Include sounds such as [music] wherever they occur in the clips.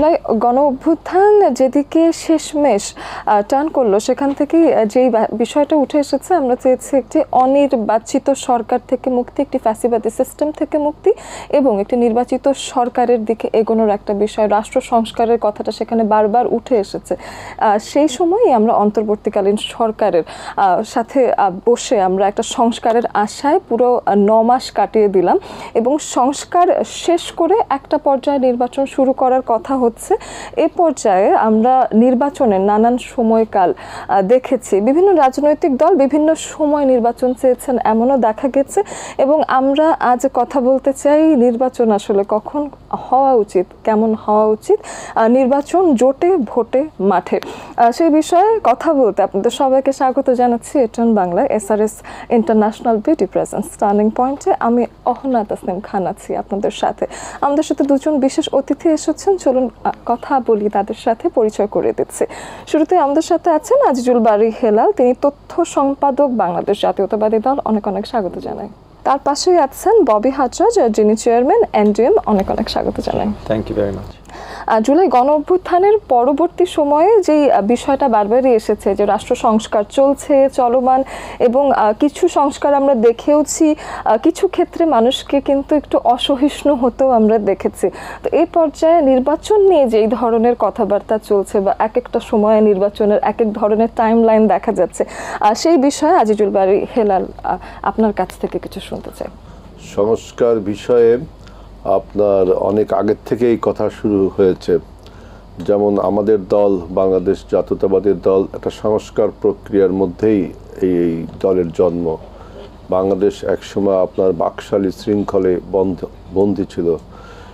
জুলাই গণ অভ্যুত্থান যেদিকে শেষমেশ টান করল, সেখান থেকে যেই বিষয়টা উঠে এসেছে, আমরা চেয়েছি একটি অনির্বাচিত সরকার থেকে মুক্তি, একটি ফ্যাসিবাদী সিস্টেম থেকে মুক্তি এবং একটি নির্বাচিত সরকারের দিকে এগোনোর একটা বিষয়। রাষ্ট্র সংস্কারের কথাটা সেখানে বারবার উঠে এসেছে। সেই সময়ই আমরা অন্তর্বর্তীকালীন সরকারের সাথে বসে আমরা একটা সংস্কারের আশায় পুরো ন মাস কাটিয়ে দিলাম এবং সংস্কার শেষ করে একটা পর্যায়ে নির্বাচন শুরু করার কথা হচ্ছে এ পর্যায়ে আমরা নির্বাচনের নানান সময়কাল দেখেছি। বিভিন্ন রাজনৈতিক দল বিভিন্ন সময় নির্বাচন চেয়েছেন, এমনও দেখা গেছে। এবং আমরা আজ কথা বলতে চাই, নির্বাচন আসলে কখন হওয়া উচিত, কেমন হওয়া উচিত? নির্বাচন জোটে, ভোটে, মাঠে। সেই বিষয়ে কথা বলতে আপনাদের সবাইকে স্বাগত জানাচ্ছি ATN Bangla SRS international beauty presents turning পয়েন্টে। আমি অহনা তাসনিম খান আছি আপনাদের সাথে। আমাদের সাথে দুজন বিশেষ অতিথি এসেছেন। চলুন কথা বলি তাদের সাথে পরিচয় করে দিচ্ছি। শুরুতে আমাদের সাথে আছেন আজিজুল বারি হেলাল। তিনি তথ্য সম্পাদক বাংলাদেশ জাতীয়তাবাদী দল। অনেক অনেক স্বাগত জানায় তার পাশেই আছেন ববি হাজরাজ, যিনি চেয়ারম্যান এনডিএম অনেক অনেক স্বাগত জানায় thank you very much July গণ অভ্যুত্থানের পরবর্তী সময়ে যে বিষয়টা বারবারই এসেছে যে রাষ্ট্র সংস্কার চলছে, চলমান এবং কিছু সংস্কার আমরা দেখেওছি কিছু ক্ষেত্রে মানুষকে কিন্তু একটু অসহিষ্ণু হতেও আমরা দেখেছি। তো এই পর্যায়ে নির্বাচন নিয়ে যেই ধরনের কথাবার্তা চলছে বা এক একটা সময়ে নির্বাচনের এক এক ধরনের টাইম লাইন দেখা যাচ্ছে সেই বিষয়ে আজিজুল বাড়ি হেলাল আপনার কাছ থেকে কিছু শুনতে চাই। সংস্কার বিষয়ে আপনার অনেক আগের থেকেই কথা শুরু হয়েছে। যেমন আমাদের দল, বাংলাদেশ জাতীয়তাবাদী দল, একটা সংস্কার প্রক্রিয়ার মধ্যেই এই এই দলের জন্ম। বাংলাদেশ একসময় আপনার বাকশালী শৃঙ্খলে বন্ধ, বন্দী ছিল।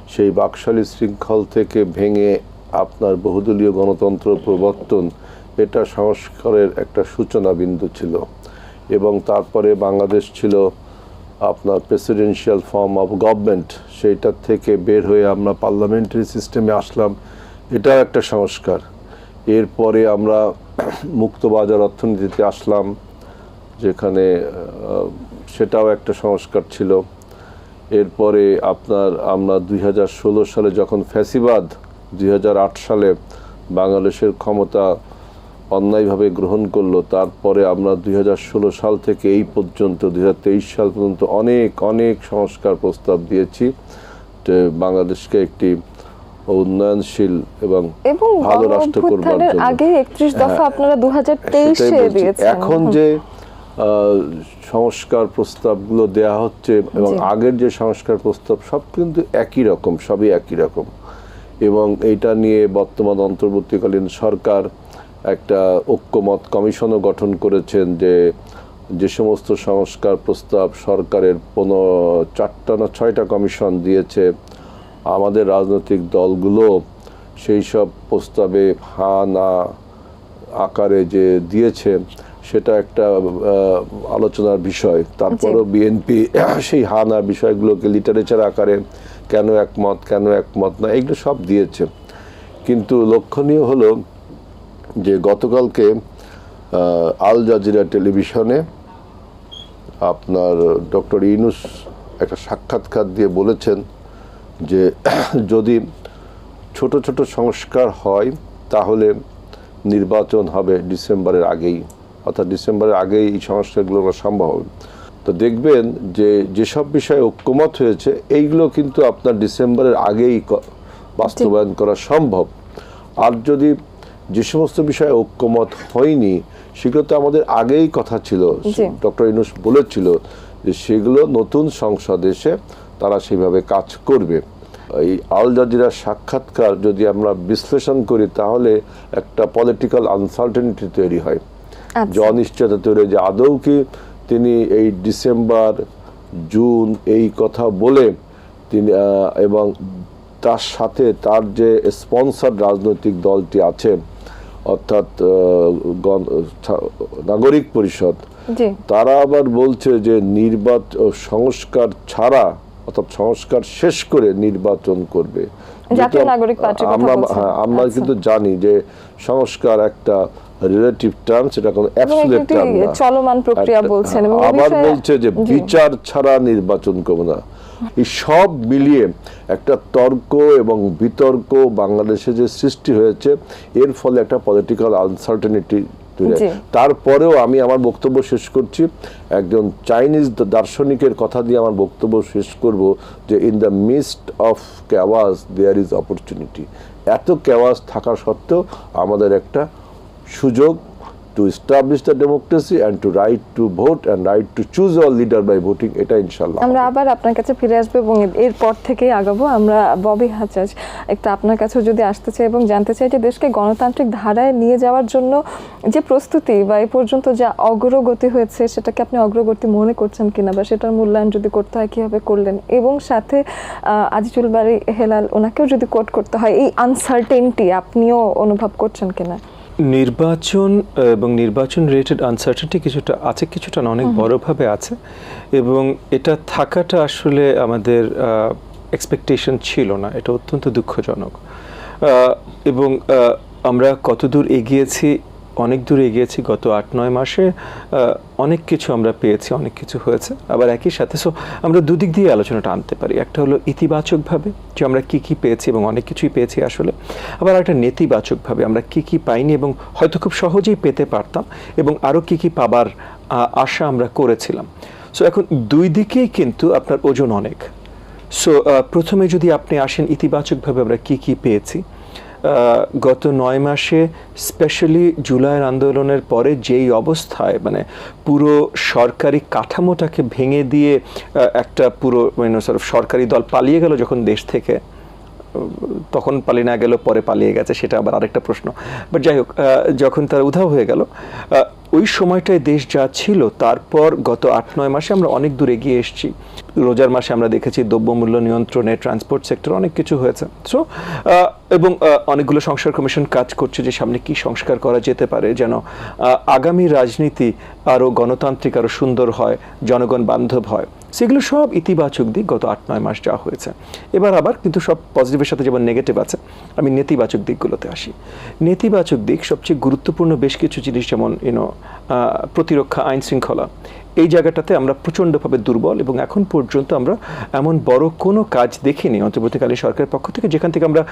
সেই বাকশালী শৃঙ্খল থেকে ভেঙে আপনার বহুদলীয় গণতন্ত্র প্রবর্তন, এটা সংস্কারের একটা সূচনা বিন্দু ছিল। এবং তারপরে বাংলাদেশ ছিল আপনার প্রেসিডেন্সিয়াল ফর্ম অফ গভর্নমেন্ট সেইটার থেকে বের হয়ে আমরা পার্লামেন্টারি সিস্টেমে আসলাম। এটাও একটা সংস্কার। এরপরে আমরা [clears throat] মুক্তবাজার অর্থনীতিতে আসলাম, যেখানে সেটাও একটা সংস্কার ছিল। এরপরে আপনার, আমরা দুই হাজার ষোলো সালে যখন ফ্যাসিবাদ, দুই হাজার আট সালে বাংলাদেশের ক্ষমতা অন্যায়ভাবে গ্রহণ করল তারপরে আমরা দুই হাজার ষোলো সাল থেকে এই পর্যন্ত দুই হাজার তেইশ সাল পর্যন্ত অনেক অনেক সংস্কার প্রস্তাব দিয়েছি বাংলাদেশকে একটি উন্নয়নশীল এবং ভালো রাষ্ট্র করবার জন্য। আগে একত্রিশ দফা হ্যাঁ, আপনারা দু হাজার সেটাই তেইশে বলছি। দিয়েছেন। এখন যে সংস্কার প্রস্তাবগুলো দেয়া হচ্ছে এবং আগের যে সংস্কার প্রস্তাব সব কিন্তু একই রকম সবই একই রকম। এবং এইটা নিয়ে বর্তমান অন্তর্বর্তীকালীন সরকার একটা ঐক্যমত কমিশনও গঠন করেছেন যে যে সমস্ত সংস্কার প্রস্তাব সরকারের পনেরো চারটা না ছয়টা কমিশন দিয়েছে আমাদের রাজনৈতিক দলগুলো সেই সব প্রস্তাবে হা না আকারে যে দিয়েছে সেটা একটা আলোচনার বিষয়। তারপরও বিএনপি [coughs] সেই হা না বিষয়গুলোকে লিটারেচার আকারে কেন একমত কেন একমত না এগুলো সব দিয়েছে। কিন্তু লক্ষণীয় হলো যে গতকালকে আল জাজিরা টেলিভিশনে আপনার ডক্টর ইনুস একটা সাক্ষাৎকার দিয়ে বলেছেন যে [clears throat] যদি ছোট ছোট সংস্কার হয়, তাহলে নির্বাচন হবে ডিসেম্বরের আগেই। অর্থাৎ ডিসেম্বরের আগেই এই সংস্কারগুলো করা সম্ভব হবে। তো দেখবেন যে যেসব বিষয়ে ঐক্যমত হয়েছে, এইগুলো কিন্তু আপনার ডিসেম্বরের আগেই বাস্তবায়ন করা সম্ভব। আর যদি যে সমস্ত বিষয়ে ঐক্যমত হয়নি সেগুলো তো আমাদের আগেই কথা ছিল। ডক্টর ইনুস বলেছিল যে সেগুলো নতুন সংসদ এসে তারা সেইভাবে কাজ করবে। এই আল জাজিরার সাক্ষাৎকার যদি আমরা বিশ্লেষণ করি তাহলে একটা পলিটিক্যাল আনসার্টেনিটি তৈরি হয়। আচ্ছা। যে অনিশ্চয়তা তৈরি হয় যে আদৌ কি তিনি এই ডিসেম্বর জুন এই কথা বলে তিনি এবং তার সাথে তার যে স্পন্সর রাজনৈতিক দলটি আছে অর্থাৎ নাগরিক পরিষদ তারা আবার বলছে যে নির্বাচন সংস্কার ছাড়া অর্থাৎ সংস্কার শেষ করে নির্বাচন করবে। আমরা হ্যাঁ, আমরা আচ্ছা। কিন্তু জানি যে সংস্কার একটা রিলেটিভ টার্ম সেটা কোনো অ্যাবসলিউট টার্ম না। চলমান প্রক্রিয়া বলছেন আবার বলছে যে বিচার ছাড়া নির্বাচন করব না। এই সব মিলিয়ে একটা তর্ক এবং বিতর্ক বাংলাদেশে যে সৃষ্টি হয়েছে এর ফলে একটা পলিটিক্যাল আনসার্টেনিটি তারপরেও আমি আমার বক্তব্য শেষ করছি। একজন চাইনিজ দার্শনিকের কথা দিয়ে আমার বক্তব্য শেষ করব যে in the mist of chaos there is opportunity এত ক্যাওয়াজ থাকা সত্ত্বেও আমাদের একটা সুযোগ to establish the democracy and to right to vote and right to choose our leader by voting এটা ইনশাল্লাহ আমরা আবার আপনার কাছে ফিরে আসব এবং এরপর থেকেই আগাবো। আমরা ববি হাজাজ একটু আপনার কাছেও যদি আসতে চাই এবং জানতে চাই যে দেশকে গণতান্ত্রিক ধারায় নিয়ে যাওয়ার জন্য যে প্রস্তুতি বা এই পর্যন্ত যা অগ্রগতি হয়েছে সেটাকে আপনি অগ্রগতি মনে করছেন কিনা বা সেটার মূল্যায়ন যদি করতে হয় কীভাবে করলেন? এবং সাথে আজিজুল বাড়ি হেলাল ওনাকেও যদি কোট করতে হয় এই আনসার্টেনটি আপনিও অনুভব করছেন কিনা? নির্বাচন এবং নির্বাচন রিলেটেড আনসার্টেনটি কিছুটা আছে কিছুটা না অনেক বড়ভাবে আছে। এবং এটা থাকাটা আসলে আমাদের এক্সপেকটেশন ছিল না এটা অত্যন্ত দুঃখজনক। এবং আমরা কতদূর এগিয়েছি অনেক দূর এগিয়েছি, গত আট, নয় মাসে অনেক কিছু আমরা পেয়েছি, অনেক কিছু হয়েছে। আবার একই সাথে সো আমরা দুদিক দিয়ে আলোচনাটা আনতে পারি। একটা হলো ইতিবাচকভাবে যে আমরা কি কি পেয়েছি এবং অনেক কিছুই পেয়েছি আসলে। আবার একটা নেতিবাচকভাবে আমরা কি কি পাইনি এবং হয়তো খুব সহজেই পেতে পারতাম এবং আরও কি কি পাবার আশা আমরা করেছিলাম। সো এখন দুই দিকেই কিন্তু আপনার ওজন অনেক। সো প্রথমে যদি আপনি আসেন ইতিবাচকভাবে আমরা কি কি পেয়েছি গত নয় মাসে স্পেশালি জুলাইয়ের আন্দোলনের পরে যেই অবস্থায় মানে পুরো সরকারি কাঠামোটাকে ভেঙে দিয়ে একটা পুরো মানে সরকারি দল পালিয়ে গেল যখন দেশ থেকে, তখন পালিয়ে না গেল পরে পালিয়ে গেছে, সেটা আবার আরেকটা প্রশ্ন। বাট যাই হোক যখন তার উধাও হয়ে গেল ওই সময়টায় দেশ যা ছিল, তারপর গত আট নয় মাসে আমরা অনেক দূর এগিয়ে এসেছি। রোজার মাসে আমরা দেখেছি দ্রব্যমূল্য নিয়ন্ত্রণে ট্রান্সপোর্ট সেক্টর অনেক কিছু হয়েছে। সো এবং অনেকগুলো সংস্কার কমিশন কাজ করছে যে সামনে কি সংস্কার করা যেতে পারে যেন আগামী রাজনীতি আরও গণতান্ত্রিক আরও সুন্দর হয়, জনগণ বান্ধব হয়। সেগুলো সব ইতিবাচক দিক গত আট, নয় মাস যা হয়েছে। এবার আবার কিন্তু সব পজিটিভের সাথে যেমন নেগেটিভ আছে, আমি নেতিবাচক দিকগুলোতে আসি। নেতিবাচক দিক সবচেয়ে গুরুত্বপূর্ণ বেশ কিছু জিনিস যেমন ইউনো প্রতিরক্ষা আইন শৃঙ্খলা এই জায়গাটাতে আমরা প্রচণ্ডভাবে দুর্বল এবং এখন পর্যন্ত আমরা এমন বড় কোনো কাজ দেখিনি। অন্তর্বর্তীকালীন সরকারের পক্ষ থেকে যেখান থেকে আমরা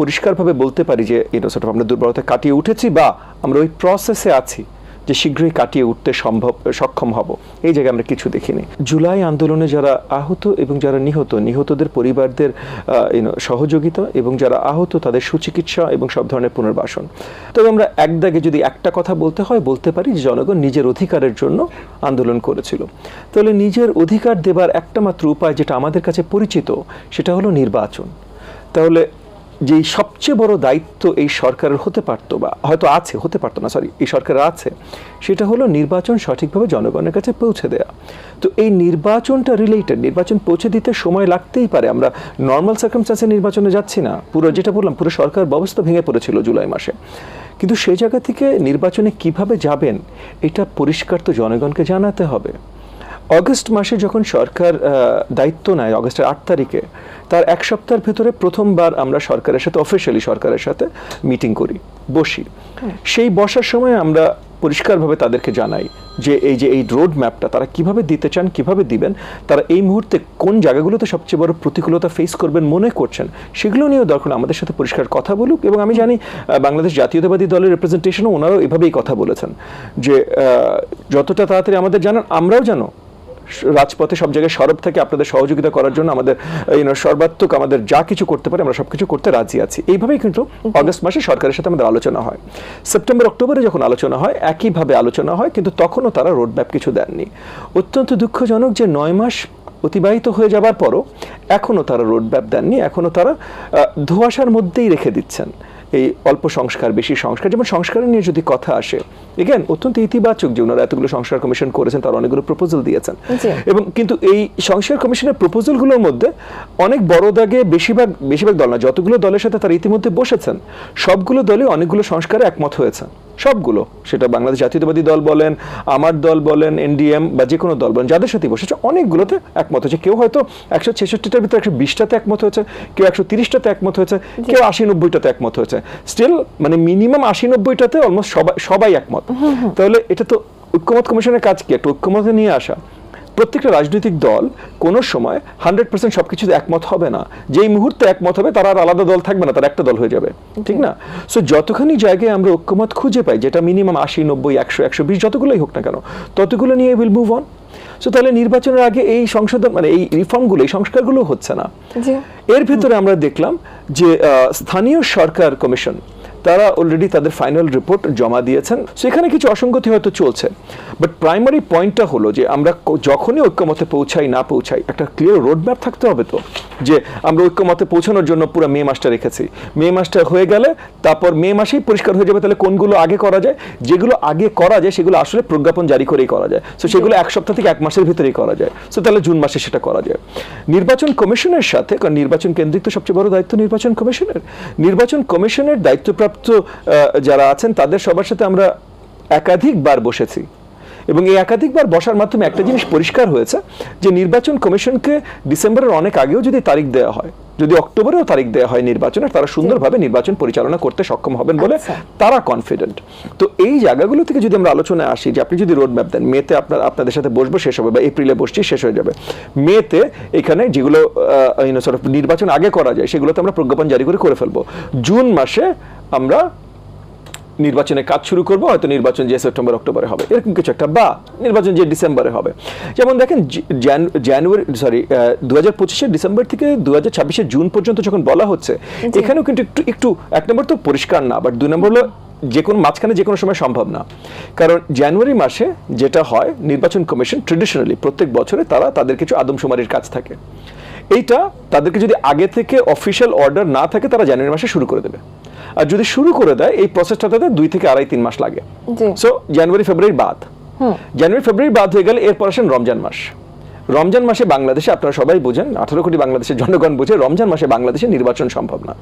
পরিষ্কারভাবে বলতে পারি যে এটা আমরা দুর্বলতা কাটিয়ে উঠেছি বা আমরা ওই প্রসেসে আছি। যে শীঘ্রই কাটিয়ে উঠতে সম্ভব, সক্ষম হব। এই জায়গায় আমরা কিছু দেখিনি। জুলাই আন্দোলনে যারা আহত এবং যারা নিহত, নিহতদের পরিবারদের সহযোগিতা এবং যারা আহত তাদের সুচিকিৎসা এবং সব ধরনের পুনর্বাসন। তবে আমরা এক দাগে যদি একটা কথা বলতে হয়, বলতে পারি যে জনগণ নিজের অধিকারের জন্য আন্দোলন করেছিল। তাহলে নিজের অধিকার দেবার একটা মাত্র উপায় যেটা আমাদের কাছে পরিচিত, সেটা হলো নির্বাচন। তাহলে যেই সবচেয়ে বড় দায়িত্ব এই সরকারের হতে পারতো বা হয়তো আছে, হতে পারতো না সরি এই সরকারের আছে, সেটা হলো নির্বাচন সঠিকভাবে জনগণের কাছে পৌঁছে দেয়া। তো এই নির্বাচনটা রিলেটেড নির্বাচন পৌঁছে দিতে সময় লাগতেই পারে। আমরা নর্মাল সার্কামস্টান্সে নির্বাচনে যাচ্ছি না। পুরো যেটা বললাম, পুরো সরকার ব্যবস্থা ভেঙে পড়েছিল জুলাই মাসে। কিন্তু সেই জায়গা থেকে নির্বাচনে কীভাবে যাবেন, এটা পরিষ্কার তো জনগণকে জানাতে হবে। অগস্ট মাসে যখন সরকার দায়িত্ব নেয় অগস্টের আট তারিখে তার এক সপ্তাহের ভেতরে প্রথমবার আমরা সরকারের সাথে অফিসিয়ালি সরকারের সাথে মিটিং করি বসি। সেই বসার সময় আমরা পরিষ্কারভাবে তাদেরকে জানাই যে এই যে এই রোড ম্যাপটা তারা কীভাবে দিতে চান কীভাবে দিবেন তারা এই মুহূর্তে কোন জায়গাগুলোতে সবচেয়ে বড় প্রতিকূলতা ফেস করবেন মনে করছেন সেগুলো নিয়েও দরকার আমাদের সাথে পরিষ্কার কথা বলুক এবং আমি জানি বাংলাদেশ জাতীয়তাবাদী দলের রিপ্রেজেন্টেশনও ওনারাও এভাবেই কথা বলেছেন যে যতটা তাড়াতাড়ি আমাদের জানান আমরাও জানো রাজপথে সব জায়গায় সরব থেকে আপনাদের সহযোগিতা করার জন্য আমাদের সর্বাত্মক আমাদের যা কিছু করতে পারে আমরা সবকিছু করতে রাজি আছি। এইভাবেই কিন্তু অগস্ট মাসে সরকারের সাথে আমাদের আলোচনা হয়। সেপ্টেম্বর অক্টোবরে যখন আলোচনা হয় একইভাবে আলোচনা হয় কিন্তু তখনও তারা রোডম্যাপ কিছু দেননি। অত্যন্ত দুঃখজনক যে নয় মাস অতিবাহিত হয়ে যাবার পরও এখনও তারা রোডম্যাপ দেননি এখনও তারা ধোঁয়াশার মধ্যেই রেখে দিচ্ছেন। এই অল্প সংস্কার বেশি সংস্কার যেমন সংস্কার নিয়ে যদি কথা আসে এগেন অত্যন্ত ইতিবাচক যে ওনারা এতগুলো সংস্কার কমিশন করেছেন তারা অনেকগুলো প্রপোজাল দিয়েছেন। এবং কিন্তু এই সংস্কার কমিশনের প্রপোজালগুলোর মধ্যে অনেক বড় দাগে বেশিরভাগ বেশিরভাগ দল না যতগুলো দলের সাথে তারা ইতিমধ্যে বসেছেন সবগুলো দলই অনেকগুলো সংস্কারে একমত হয়েছে সবগুলো। সেটা বাংলাদেশ জাতীয়তাবাদী দল বলেন আমার দল বলেন এনডিএম বা যে কোনো দল বলেন যাদের সাথে বসেছে অনেকগুলোতে একমত হয়েছে। কেউ হয়তো একশো ছেষট্টিটার ভিতরে একশো বিশটাতে একমত হয়েছে কেউ একশো তিরিশটাতে একমত হয়েছে কেউ আশি নব্বইটাতে একমত হয়েছে। স্টিল মানে মিনিমাম আশি নব্বইটাতে অলমোস্ট সবাই সবাই একমত। তাহলে এটা তো ঐক্যমত কমিশনের কাজ কি? একটা ঐক্যমতে নিয়ে আসা। প্রত্যেকটা রাজনৈতিক দল কোনো সময় হান্ড্রেড পার্সেন্ট সব কিছুতে একমত হবে না। যেই মুহূর্তে একমত হবে তারা আর আলাদা দল থাকবে না তারা একটা দল হয়ে যাবে। ঠিক না? সো যতখানি জায়গায় আমরা ঐক্যমত খুঁজে পাই যেটা মিনিমাম আশি নব্বই একশো একশো বিশ যতগুলোই হোক না কেন ততগুলো নিয়ে উইল মুভ অন সো তাহলে নির্বাচনের আগে এই সংশোধন মানে এই রিফর্মগুলো এই সংস্কারগুলো হচ্ছে না। এর ভিতরে আমরা দেখলাম যে স্থানীয় সরকার কমিশন তারা অলরেডি তাদের ফাইনাল রিপোর্ট জমা দিয়েছেন। সেখানে কিছু অসঙ্গতি হয়তো চলছে। বাট প্রাইমারি পয়েন্টটা হলো যে, আমরা যখনই ঐক্যমতে পৌঁছাই না পৌঁছাই, একটা ক্লিয়ার রোডম্যাপ থাকতে হবে তো। যে, আমরা ঐক্যমতে পৌঁছানোর জন্য পুরো মে মাসটা রেখেছি। মে মাসটা হয়ে গেলে, তারপর মে মাসেই পরিষ্কার হয়ে যাবে তাহলে কোনগুলো আগে করা যায়? যেগুলো আগে করা যায়, সেগুলো আসলে প্রজ্ঞাপন জারি করেই করা যায়। সো সেগুলো এক সপ্তাহ থেকে এক মাসের ভিতরেই করা যায়। সো তাহলে জুন মাসে সেটা করা যায়। নির্বাচন কমিশনের সাথে, কারণ নির্বাচন কেন্দ্রিক তো সবচেয়ে বড় দায়িত্ব নির্বাচন কমিশনের। নির্বাচন কমিশনের দায়িত্বপ্রাপ্ত আহ, যারা আছেন তাদের সবার সাথে আমরা একাধিকবার বসেছি। এবং এই একাধিকবার বসার মাধ্যমে একটা জিনিস পরিষ্কার হয়েছে যে নির্বাচন কমিশনকে ডিসেম্বরের অনেক আগেও যদি তারিখ দেওয়া হয় যদি অক্টোবরেও তারিখ দেওয়া হয় নির্বাচনের তারা সুন্দরভাবে নির্বাচন পরিচালনা করতে সক্ষম হবেন বলে আচ্ছা। তারা কনফিডেন্ট তো এই জায়গাগুলো থেকে যদি আমরা আলোচনায় আসি যে আপনি যদি রোড ম্যাপ দেন মেতে আপনার আপনাদের সাথে বসবো শেষ হবে বা এপ্রিলে বসছি শেষ হয়ে যাবে। মেতে এখানে যেগুলো নির্বাচন আগে করা যায় সেগুলোতে আমরা প্রজ্ঞাপন জারি করে করে ফেলব। জুন মাসে আমরা নির্বাচনের কাজ শুরু করব হয়তো নির্বাচন যে সেপ্টেম্বর অক্টোবরে হবে। এরকম কিছু একটা বা নির্বাচন যে ডিসেম্বরে হবে। যেমন দেখেন জানুয়ারি সরি দু হাজার পঁচিশের ডিসেম্বর থেকে দু হাজার ছাব্বিশের জুন পর্যন্ত যখন বলা হচ্ছে এখানেও কিন্তু একটু একটু এক নম্বর তো পরিষ্কার না বাট দুই নম্বর হলো যে কোনো মাঝখানে যে কোনো সময় সম্ভব না। কারণ জানুয়ারি মাসে যেটা হয় নির্বাচন কমিশন ট্রেডিশনালি প্রত্যেক বছরে তারা তাদের কিছু আদমশুমারির কাজ থাকে। এইটা তাদেরকে যদি আগে থেকে অফিসিয়াল অর্ডার না থাকে তারা জানুয়ারি মাসে শুরু করে দেবে। আর যদি শুরু করে দেয় এই প্রসেসটা তাদের দুই থেকে আড়াই তিন মাস লাগে। সো জানুয়ারি ফেব্রুয়ারি বাদ। জানুয়ারি ফেব্রুয়ারি বাদ হয়ে গেলে এরপর আসেন রমজান মাস। রমজান মাসে বাংলাদেশে আপনারা সবাই বোঝেন আঠারো কোটি বাংলাদেশের জনগণ বুঝে রমজান মাসে বাংলাদেশে নির্বাচন সম্ভব না।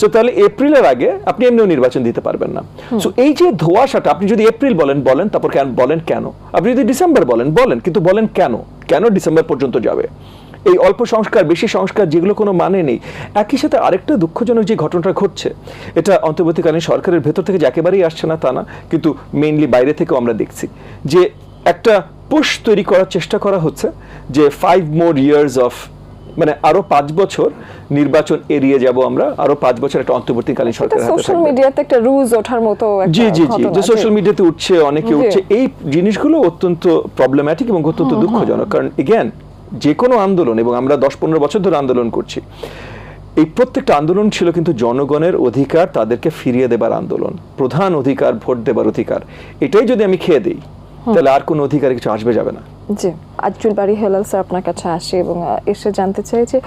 সো তাহলে এপ্রিলের আগে আপনি এমনিও নির্বাচন দিতে পারবেন না। সো এই যে ধোয়াশাটা আপনি যদি এপ্রিল বলেন বলেন তারপর কেন বলেন কেন? আপনি যদি ডিসেম্বর বলেন বলেন কিন্তু বলেন কেন? কেন ডিসেম্বর পর্যন্ত যাবে? এই অল্প সংস্কার বেশি সংস্কার যেগুলো কোনো মানে নেই একই সাথে আরেকটা দুঃখজনক যে ঘটনাটা ঘটছে এটা অন্তর্বর্তীকালীন সরকারের ভেতর থেকে একেবারেই আসছে না তা না কিন্তু মেইনলি বাইরে থেকেও আমরা দেখছি যে একটা পুশ তৈরি করার চেষ্টা করা হচ্ছে যে ফাইভ মোর ইয়ার্স অফ মানে আরও পাঁচ বছর নির্বাচন এড়িয়ে যাব আমরা আরও পাঁচ বছর একটা অন্তর্বর্তীকালীন সরকার সোশ্যাল মিডিয়াতে একটা রুজ ওঠার মতো জি জি জি যে সোশ্যাল মিডিয়াতে উঠছে অনেকে উঠছে এই জিনিসগুলো অত্যন্ত প্রবলেম্যাটিক এবং অত্যন্ত দুঃখজনক। কারণ এগেন যে কোনো আন্দোলন, এবং আমরা দশ পনেরো বছর ধরে আন্দোলন করছি, এই প্রত্যেকটা আন্দোলন ছিল কিন্তু জনগণের অধিকার তাদেরকে ফিরিয়ে দেবার আন্দোলন, প্রধান অধিকার, ভোট দেবার অধিকার। এটাই যদি আমি খেয়ে দিই তাহলে আর কোনো অধিকার কিছু আসবে যাবে না। জি আজজুল বাড়ি হেলাল স্যার আপনার কাছে আসি এবং এসে জানতে চাই যে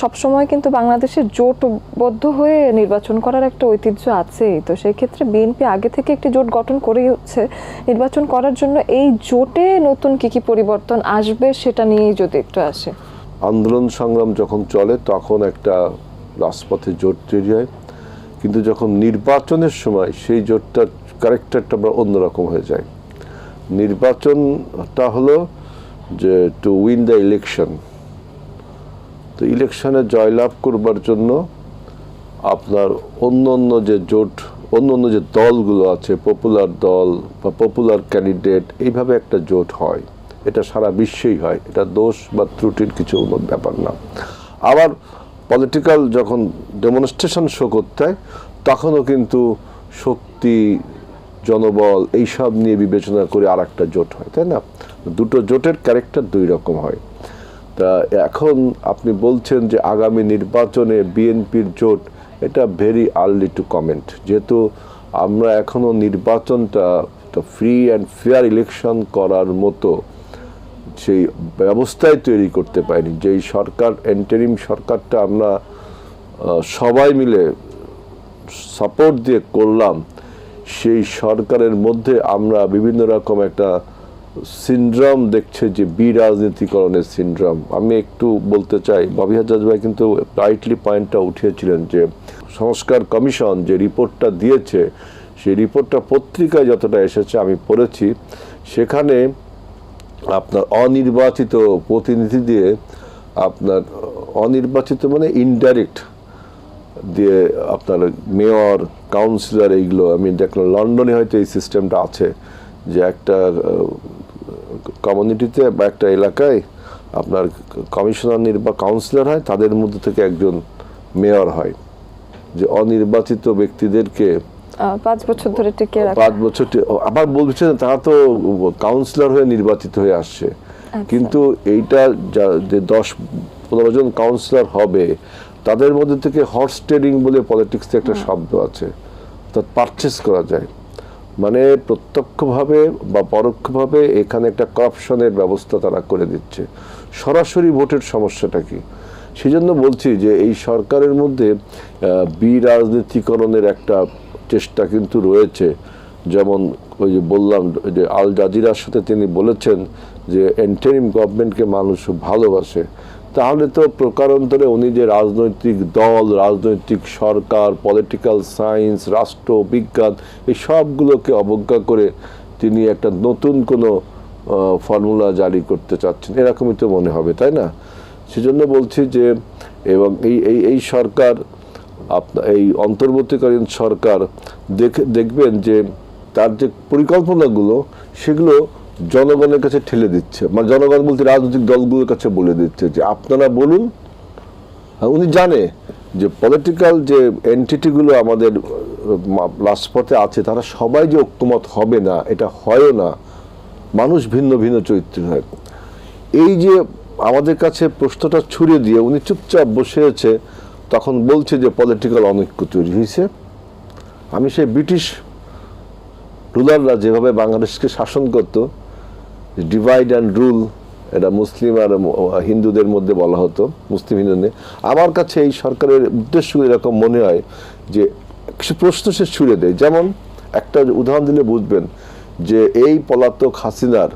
সব সময় কিন্তু বাংলাদেশের জোটবদ্ধ হয়ে নির্বাচন করার একটা ঐতিহ্য আছেই। তো সেই ক্ষেত্রে বিএনপি আগে থেকে একটি জোট গঠন করেই হচ্ছে। নির্বাচন করার জন্য এই জোটে নতুন কি কি পরিবর্তন আসবে সেটা নিয়েই যদি একটু আসে। আন্দোলন সংগ্রাম যখন চলে তখন একটা রাজপথে জোট তৈরি হয়। কিন্তু যখন নির্বাচনের সময় সেই জোটটার ক্যারেক্টারটা আবার অন্যরকম হয়ে যায়। নির্বাচনটা হলো যে টু উইন দ্য ইলেকশন তো ইলেকশনে জয়লাভ করবার জন্য আপনার অন্য অন্য যে জোট অন্য অন্য যে দলগুলো আছে পপুলার দল বা পপুলার ক্যান্ডিডেট এইভাবে একটা জোট হয়। এটা সারা বিশ্বেই হয়। এটা দোষ বা ত্রুটির কিছু ব্যাপার না। আবার পলিটিক্যাল যখন ডেমনস্ট্রেশন শো করতে হয়, তখনও কিন্তু শক্তি জনবল, এইসব নিয়ে বিবেচনা করে আর একটা জোট হয়, তাই না? দুটো জোটের ক্যারেক্টার দুই রকম হয়। তা এখন আপনি বলছেন যে আগামী নির্বাচনে বিএনপির জোট, এটা ভেরি আর্লি টু কমেন্ট যেহেতু আমরা এখনও নির্বাচনটা ফ্রি অ্যান্ড ফেয়ার ইলেকশন করার মতো সেই ব্যবস্থায় তৈরি করতে পারিনি। যেই সরকার এন্টারিম সরকারটা আমরা সবাই মিলে সাপোর্ট দিয়ে করলাম সেই সরকারের মধ্যে আমরা বিভিন্ন রকম একটা সিনড্রাম দেখছে যে বিরাজনীতিকরণের সিনড্রাম। আমি একটু বলতে চাই, ববি হাজাজ ভাই কিন্তু রাইটলি পয়েন্টটা উঠিয়েছিলেন যে সংস্কার কমিশন যে রিপোর্টটা দিয়েছে, সেই রিপোর্টটা পত্রিকায় যতটা এসেছে আমি পড়েছি, সেখানে আপনার অনির্বাচিত প্রতিনিধি দিয়ে আপনার অনির্বাচিত মানে ইনডাইরেক্ট দিয়ে আপনার মেয়র কাউন্সিলর এইগুলো আমি দেখলাম লন্ডনে হয়তো এই সিস্টেমটা আছে যে একটা কমিউনিটিতে বা একটা এলাকায় আপনার কমিশনার নির্বা কাউন্সিলর হয় তাদের মধ্যে থেকে একজন মেয়র হয় যে অনির্বাচিত ব্যক্তিদেরকে পাঁচ বছর ধরে রাখা। পাঁচ বছর আবার বলছেন তারা তো কাউন্সিলর হয়ে নির্বাচিত হয়ে আসছে। কিন্তু এইটা যা- যে দশ পনেরো জন কাউন্সিলর হবে তাদের মধ্যে থেকে হর্স ট্রেডিং বলে পলিটিক্সে একটা শব্দ আছে তা পারচেস করা যায়। মানে প্রত্যক্ষভাবে বা পরোক্ষভাবে এখানে একটা করাপশনের ব্যবস্থা তারা করে দিচ্ছে। সরাসরি ভোটের সমস্যাটা কি? সেই জন্য বলছি যে এই সরকারের মধ্যে বিরাজনীতিকরণের একটা চেষ্টা কিন্তু রয়েছে। যেমন ওই যে বললাম যে আল জাজিরার সাথে তিনি বলেছেন যে এন্টারিম গভর্নমেন্টকে মানুষ ভালোবাসে। তাহলে তো প্রকারান্তরে উনি যে রাজনৈতিক দল, রাজনৈতিক সরকার পলিটিক্যাল সায়েন্স রাষ্ট্র, বিজ্ঞান, এই সবগুলোকে অবজ্ঞা করে তিনি একটা নতুন কোনো ফর্মুলা জারি করতে চাচ্ছেন। এরকমই তো মনে হবে, তাই না? সেজন্য বলছি যে, এবং এই এই এই সরকার আপনার এই অন্তর্বর্তীকালীন সরকার দেখে, দেখবেন যে তার যে পরিকল্পনাগুলো, সেগুলো জনগণের কাছে ঠেলে দিচ্ছে মানে জনগণ বলতে রাজনৈতিক দলগুলোর কাছে বলে দিচ্ছে যে আপনারা বলুন। উনি জানে যে পলিটিক্যাল যে এন্টিটিগুলো আমাদের লাশপথে আছে, তারা সবাই যে ঐক্যমত হবে না, এটা হয়ও না। মানুষ ভিন্ন ভিন্ন চরিত্রের হয়। এই যে আমাদের কাছে প্রশ্নটা ছুড়ে দিয়ে উনি চুপচাপ বসে আছে, তখন বলছে যে পলিটিক্যাল অনৈক্য তৈরি হয়েছে। আমি সেই ব্রিটিশ রুলাররা যেভাবে বাংলাদেশকে শাসন করত ডিভাইড অ্যান্ড রুল এটা মুসলিম আর হিন্দুদের মধ্যে বলা হতো, মুসলিম হিন্দু নিয়ে আমার কাছে এই সরকারের উদ্দেশ্য এরকম মনে হয় যে কিছু প্রশ্ন সে ছুড়ে দেয়। যেমন, একটা উদাহরণ দিলে বুঝবেন যে এই পলাতক হাসিনার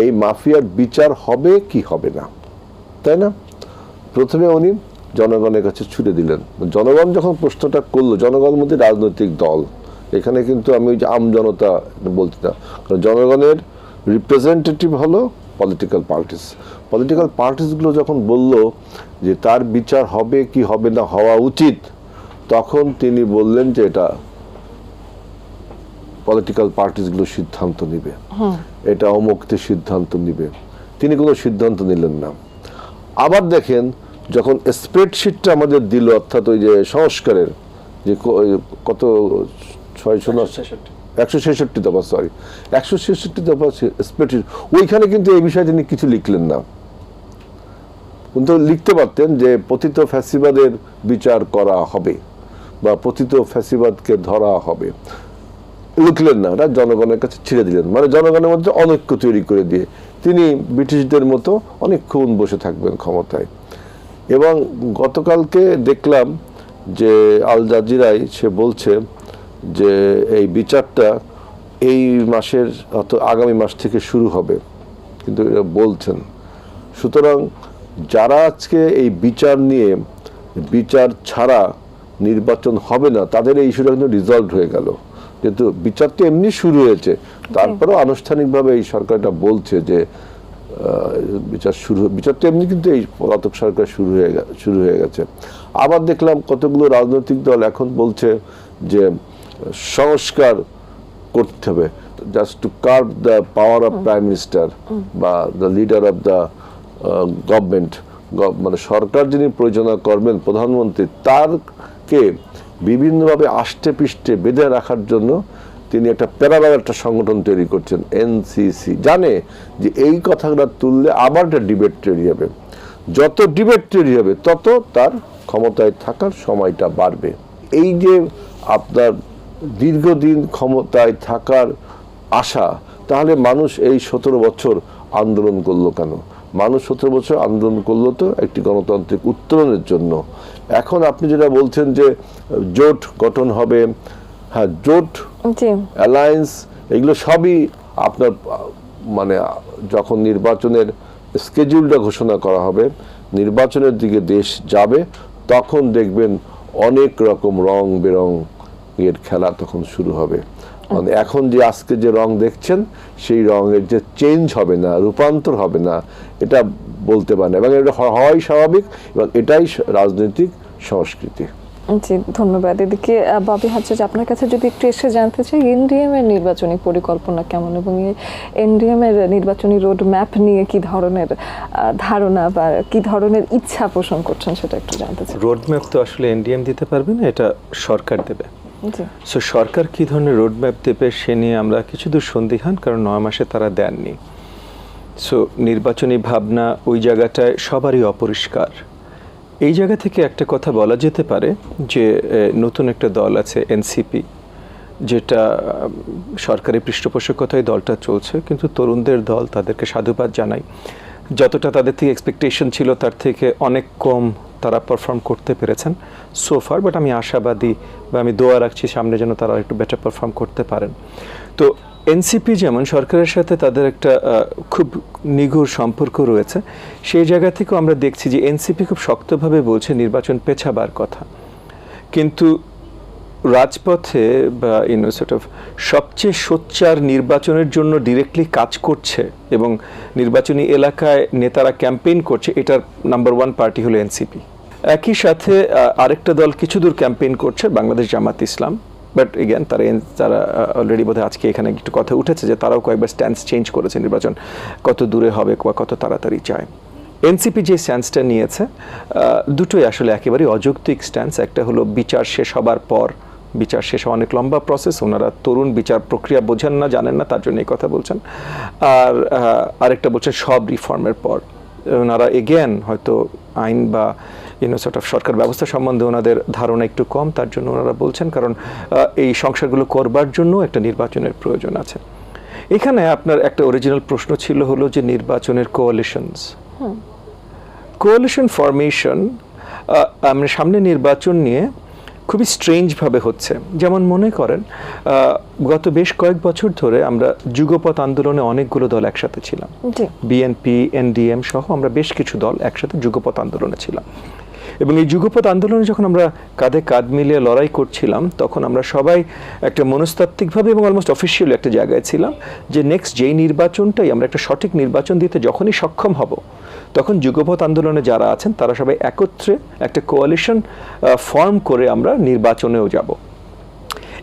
এই মাফিয়ার বিচার হবে কি হবে না। তাই না? প্রথমে উনি জনগণের কাছে ছুড়ে দিলেন। জনগণ যখন প্রশ্নটা করল জনগণের মধ্যে রাজনৈতিক দল। এখানে কিন্তু আমি ওই যে আম জনতা বলছি না কারণ জনগণের রিপ্রেজেন্টেটিভ হলো পলিটিক্যাল পার্টিস পলিটিক্যাল পার্টিসগুলো যখন বলল যে তার বিচার হবে কি হবে না হওয়া উচিত তখন তিনি বললেন যে এটা পলিটিক্যাল পার্টিসগুলো সিদ্ধান্ত নিবে। এটা অমুক্তি সিদ্ধান্ত নিবে। তিনি কোনো সিদ্ধান্ত নিলেন না। আবার দেখেন যখন স্প্রেডশিটটা আমাদের দিল অর্থাৎ ওই যে সংস্কারের যে কত ছয়শো না একশো ছেষট্টি দফা সরি একশো ছেষট্টি দফা স্প্রেডশিট ওইখানে কিন্তু এই বিষয়ে তিনি কিছু লিখলেন না। কিন্তু লিখতে পারতেন যে পতিত ফ্যাসিবাদের বিচার করা হবে বা পতিত ফ্যাসিবাদকে ধরা হবে। লিখলেন না ওটা জনগণের কাছে ছেড়ে দিলেন। মানে জনগণের মধ্যে অনৈক্য তৈরি করে দিয়ে তিনি ব্রিটিশদের মতো অনেকক্ষণ বসে থাকবেন ক্ষমতায়। এবং গতকালকে দেখলাম যে আল জাজিরাই সে বলছে যে এই বিচারটা এই মাসের অত আগামী মাস থেকে শুরু হবে। কিন্তু এটা বলছেন, সুতরাং যারা আজকে এই বিচার নিয়ে, বিচার ছাড়া নির্বাচন হবে না, তাদের এই ইস্যুটা কিন্তু রিজলভ হয়ে গেল। কিন্তু বিচার তো এমনি শুরু হয়েছে। তারপরেও আনুষ্ঠানিকভাবে এই সরকারটা বলছে যে বিচার শুরু, বিচার তো এমনি কিন্তু এই পলাতক সরকার শুরু হয়ে শুরু হয়ে গেছে। আবার দেখলাম কতগুলো রাজনৈতিক দল এখন বলছে যে সংস্কার করতে হবে। Just to curb the power of prime minister বা the leader of the government মানে সরকার যিনি প্রয়োজনা করবেন, প্রধানমন্ত্রী, তারকে বিভিন্নভাবে আষ্টে পৃষ্ঠে বেঁধে রাখার জন্য তিনি একটা প্যারালাল একটা সংগঠন তৈরি করছেন এনসিসি জানে যে এই কথাগুলো তুললে আবার একটা ডিবেট তৈরি হবে। যত ডিবেট তৈরি হবে, তত তার ক্ষমতায় থাকার সময়টা বাড়বে। এই যে আপনার দীর্ঘদিন ক্ষমতায় থাকার আশা তাহলে মানুষ এই সতেরো বছর আন্দোলন করল কেন? মানুষ সতেরো বছর আন্দোলন করল তো একটি গণতান্ত্রিক উত্তরণের জন্য। এখন আপনি যেটা বলছেন যে জোট গঠন হবে হ্যাঁ জোট অ্যালায়েন্স এগুলো সবই আপনার মানে যখন নির্বাচনের স্কেডিউলটা ঘোষণা করা হবে নির্বাচনের দিকে দেশ যাবে তখন দেখবেন অনেক রকম রং বেরং এর খেলা তখন শুরু হবে। মানে এখন যে আজকে যে রং দেখছেন সেই রঙের যে চেঞ্জ হবে না রূপান্তর হবে না এটা বলতে পারে না। এবং এটা হওয়াই স্বাভাবিক এবং এটাই রাজনৈতিক সংস্কৃতি। জি ধন্যবাদ। এদিকে ববি হাজ্জাজ আপনার কাছে যদি একটু এসে জানতে চাই এনডিএম এর নির্বাচনী পরিকল্পনা কেমন এবং এনডিএম এর নির্বাচনী রোড ম্যাপ নিয়ে কি ধরনের ধারণা বা কি ধরনের ইচ্ছা পোষণ করছেন সেটা একটু জানতে চাই। রোড ম্যাপ তো আসলে এনডিএম দিতে পারবে না এটা সরকার দেবে। সো সরকার কি ধরনের রোড ম্যাপ দেবে সে নিয়ে আমরা কিছু দূর সন্দিহান, কারণ নয় মাসে তারা দেননি। সো নির্বাচনী ভাবনা ওই জায়গাটায় সবারই অপরিষ্কার। এই জায়গা থেকে একটা কথা বলা যেতে পারে যে নতুন একটা দল আছে এনসিপি, যেটা, সরকারি পৃষ্ঠপোষকতায় দলটা চলছে, কিন্তু তরুণদের দল তাদেরকে সাধুবাদ জানাই যতটা তাদের থেকে এক্সপেকটেশন ছিল, তার থেকে অনেক কম তারা পারফর্ম করতে পেরেছেন সোফার বাট আমি আশাবাদী বা আমি দোয়া রাখছি সামনে যেন তারা একটু বেটার পারফর্ম করতে পারেন। তো এনসিপি যেমন সরকারের সাথে তাদের একটা খুব নিগুড় সম্পর্ক রয়েছে, সেই জায়গা থেকেও আমরা দেখছি যে এনসিপি খুব শক্তভাবে বলছে নির্বাচন পেছাবার কথা। কিন্তু রাজপথে বা ইউনো সর্ট অফ সবচেয়ে সোচ্চার নির্বাচনের জন্য ডিরেক্টলি কাজ করছে এবং নির্বাচনী এলাকায় নেতারা ক্যাম্পেইন করছে, এটার নাম্বার ওয়ান পার্টি হলো এনসিপি একই সাথে আরেকটা দল কিছু দূর ক্যাম্পেইন করছে, বাংলাদেশ জামাত ইসলাম। বাট এগেন তারা তারা অলরেডি বোধহয় আজকে এখানে একটু কথা উঠেছে যে তারাও কয়েকবার স্ট্যান্স চেঞ্জ করেছে নির্বাচন, কত দূরে হবে বা কত তাড়াতাড়ি চায়। এনসিপি যে স্ট্যান্সটা নিয়েছে দুটোই আসলে একেবারেই অযৌক্তিক স্ট্যান্স একটা হলো বিচার শেষ হবার পর বিচার শেষ হওয়া অনেক লম্বা প্রসেস ওনারা তরুণ বিচার প্রক্রিয়া বোঝেন না জানেন না তার জন্য এই কথা বলছেন। আর আরেকটা বলছেন সব রিফর্মের পর। ওনারা এগেন হয়তো আইন বা ইউনো সর্ট অফ সরকার ব্যবস্থা সম্বন্ধে ওনাদের ধারণা একটু কম তার জন্য ওনারা বলছেন কারণ এই সংস্কারগুলো করবার জন্য একটা নির্বাচনের প্রয়োজন আছে। এখানে আপনার একটা অরিজিনাল প্রশ্ন ছিল হলো যে নির্বাচনের কোয়ালিশনস কোয়ালিশন ফরমেশন আমরা সামনে নির্বাচন নিয়ে খুবই স্ট্রেঞ্জভাবে হচ্ছে। যেমন মনে করেন গত বেশ কয়েক বছর ধরে আমরা যুগপথ আন্দোলনে অনেকগুলো দল একসাথে ছিলাম। বিএনপি এনডিএম সহ আমরা বেশ কিছু দল একসাথে যুগপথ আন্দোলনে ছিলাম। এবং এই যুগপথ আন্দোলনে যখন আমরা কাঁধে কাঁধ মিলিয়ে লড়াই করছিলাম তখন আমরা সবাই একটা মনস্তাত্ত্বিকভাবে এবং অলমোস্ট অফিসিয়াল একটা জায়গায় ছিলাম যে নেক্সট যেই নির্বাচনটাই আমরা একটা সঠিক নির্বাচন দিতে যখনই সক্ষম হব তখন যুগপথ আন্দোলনে যারা আছেন তারা সবাই একত্রে একটা কোয়ালিশন ফর্ম করে আমরা নির্বাচনেও যাব।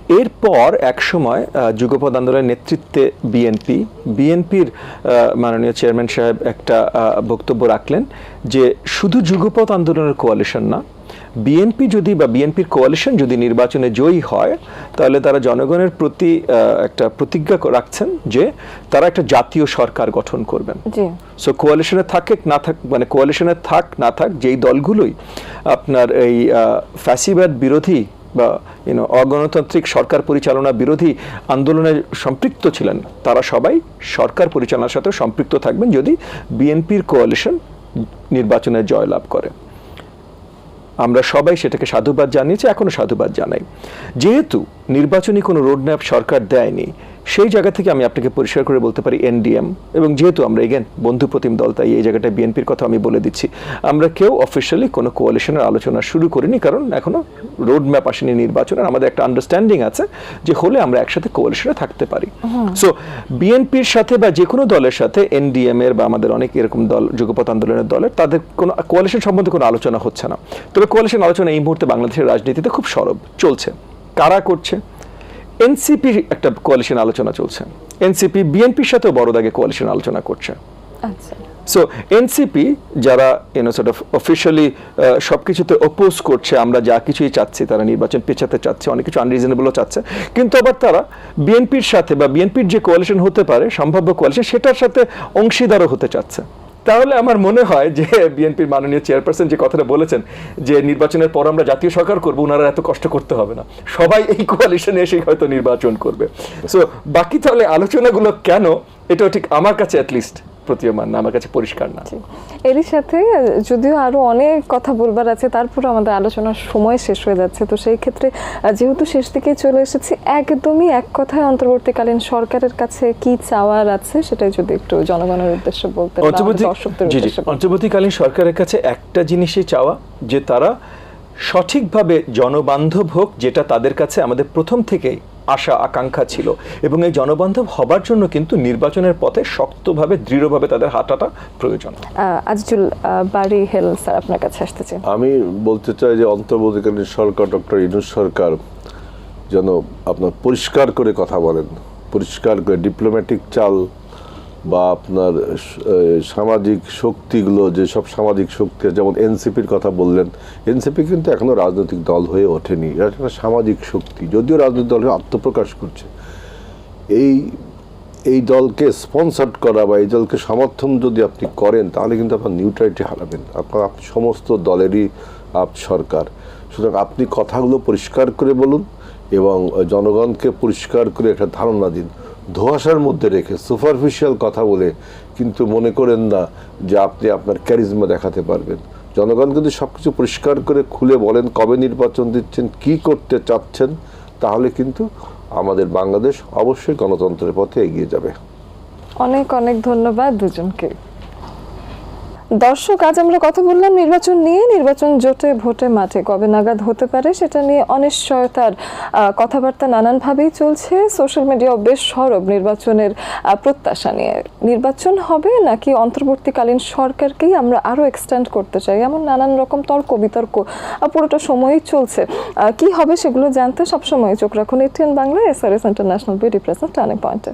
এরপর এক সময় আহ, আন্দোলনের নেতৃত্বে বিএনপি বিএনপির মাননীয় চেয়ারম্যান সাহেব একটা বক্তব্য রাখলেন যে শুধু যুগপথ আন্দোলনের কোয়ালিশন না বিএনপি যদি বা বিএনপির কোয়ালিশন যদি নির্বাচনে জয়ী হয় তাহলে তারা জনগণের প্রতি একটা প্রতিজ্ঞা রাখছেন যে তারা একটা জাতীয় সরকার গঠন করবেন। সো কোয়ালিশনে থাকে না থাক মানে কোয়ালিশনে থাক না থাক যেই দলগুলোই আপনার এই ফ্যাসিবাদ বিরোধী বা ইউনো অগণতান্ত্রিক সরকার পরিচালনা বিরোধী আন্দোলনে সম্পৃক্ত ছিলেন তারা সবাই সরকার পরিচালনার সাথে সম্পৃক্ত থাকবেন যদি বিএনপির কোয়ালিশন নির্বাচনে জয়লাভ করে। আমরা সবাই সেটাকে সাধুবাদ জানিয়েছি এখনও সাধুবাদ জানাই। যেহেতু নির্বাচনী কোনো রোডম্যাপ সরকার দেয়নি সেই জায়গা থেকে আমি আপনাকে পরিষ্কার করে বলতে পারি এনডিএম। এবং যেহেতু আমরা এগেন বন্ধু প্রতিম দল তাই এই জায়গাটায় বিএনপির কথা আমি বলে দিচ্ছি। আমরা কেউ অফিসিয়ালি কোনো কোয়ালিশনের আলোচনা শুরু করিনি কারণ এখনও রোডম্যাপ আসেনি নির্বাচনের। আমাদের একটা আন্ডারস্ট্যান্ডিং আছে যে হলে আমরা একসাথে কোয়ালিশনে থাকতে পারি। সো বিএনপির সাথে বা যে কোনো দলের সাথে এনডিএম এর বা আমাদের অনেক এরকম দল যুগপথ আন্দোলনের দলের তাদের কোনো কোয়ালিশন সম্বন্ধে কোনো আলোচনা হচ্ছে না। তবে কোয়ালিশন আলোচনা এই মুহূর্তে বাংলাদেশের রাজনীতিতে খুব সরব চলছে। কারা করছে? এনসিপি একটা কোয়ালিশন আলোচনা চলছে। এনসিপি বিএনপির সাথেও বড় দাগে কোয়ালিশন আলোচনা করছে। আচ্ছা। সো এনসিপি যারা you know sort of officially সব কিছুতে অপোজ করছে আমরা যা কিছুই চাচ্ছি তারা নির্বাচন পেছাতে চাচ্ছে অনেক কিছু আনরিজনেবলও চাচ্ছে। কিন্তু আবার তারা বিএনপির সাথে বা বিএনপির যে কোয়ালিশন হতে পারে সম্ভাব্য কোয়ালিশন সেটার সাথে অংশীদারও হতে চাচ্ছে। তাহলে আমার মনে হয় যে বিএনপির মাননীয় চেয়ারপারসন যে কথাটা বলেছেন, যে নির্বাচনের পর আমরা জাতীয় সরকার করব ওনারা এত কষ্ট করতে হবে না। সবাই এই কোয়ালিশনে এসেই হয়তো নির্বাচন করবে। সো বাকি তাহলে আলোচনাগুলো কেন? এটাও ঠিক আমার কাছে অ্যাটলিস্ট প্রতীয়মান না আমার কাছে পরিষ্কার না। এরই সাথে যদিও আরও অনেক কথা বলবার আছে তারপর আমাদের আলোচনার সময় শেষ হয়ে যাচ্ছে তো সেই ক্ষেত্রে যেহেতু শেষ দিকে চলে এসেছি একদমই এক কথায় অন্তর্বর্তীকালীন সরকারের কাছে কি চাওয়ার আছে সেটাই যদি একটু জনগণের উদ্দেশ্যে বলতে। অন্তর্বর্তীকালীন সরকারের কাছে একটা জিনিসই চাওয়া যে তারা সঠিকভাবে জনবান্ধব হোক যেটা তাদের কাছে আমাদের প্রথম থেকেই আশা আকাঙ্ক্ষা ছিল এবং এই জনবান্ধব হবার জন্য কিন্তু নির্বাচনের পথে শক্তভাবে দৃঢ়ভাবে তাদের হাঁটাটা প্রয়োজন আজিজুল বাড়ি হেল স্যার আপনার কাছে আসতে চাই। আমি বলতে চাই যে অন্তর্বর্তীকালীন সরকার ডক্টর ইনুস সরকার যেন আপনার পরিষ্কার করে কথা বলেন পরিষ্কার করে ডিপ্লোম্যাটিক চাল বা আপনার সামাজিক শক্তিগুলো যেসব সামাজিক শক্তি যেমন এনসিপির কথা বললেন, এনসিপি কিন্তু এখনও রাজনৈতিক দল হয়ে ওঠেনি। এটা একটা সামাজিক শক্তি, যদিও রাজনৈতিক দল আত্মপ্রকাশ করছে। এই এই দলকে স্পন্সার করা বা এই দলকে সমর্থন যদি আপনি করেন, তাহলে কিন্তু আপনার নিউট্রালিটি হারাবেন আপনার, আপনি সমস্ত দলেরই আপ সরকার। সুতরাং আপনি কথাগুলো পরিষ্কার করে বলুন এবং জনগণকে পরিষ্কার করে একটা ধারণা দিন। ধোঁয়াশার মধ্যে রেখে সুপারফিশিয়াল কথা বলে কিন্তু মনে করেন না যে আপনি আপনার ক্যারিজমা দেখাতে পারবেন। জনগণ কিন্তু সব কিছু পরিষ্কার করে খুলে বলেন কবে নির্বাচন দিচ্ছেন, কি করতে চাচ্ছেন, তাহলে কিন্তু আমাদের বাংলাদেশ অবশ্যই গণতন্ত্রের পথে এগিয়ে যাবে। অনেক অনেক ধন্যবাদ দুজনকে। দর্শক, আজ আমরা কথা বললাম নির্বাচন নিয়ে। নির্বাচন জোটে ভোটে মাঠে কবে নাগাদ হতে পারে সেটা নিয়ে অনিশ্চয়তার কথাবার্তা নানানভাবেই চলছে। সোশ্যাল মিডিয়াও বেশ সরব নির্বাচনের প্রত্যাশা নিয়ে। নির্বাচন হবে নাকি অন্তর্বর্তীকালীন সরকারকেই আমরা আরও এক্সটেন্ড করতে চাই? এমন নানান রকম তর্ক, বিতর্ক পুরোটা সময়ই চলছে। কি হবে সেগুলো জানতে সবসময় চোখ রাখুন ATN Bangla, S R S international beauty present turning পয়েন্টে।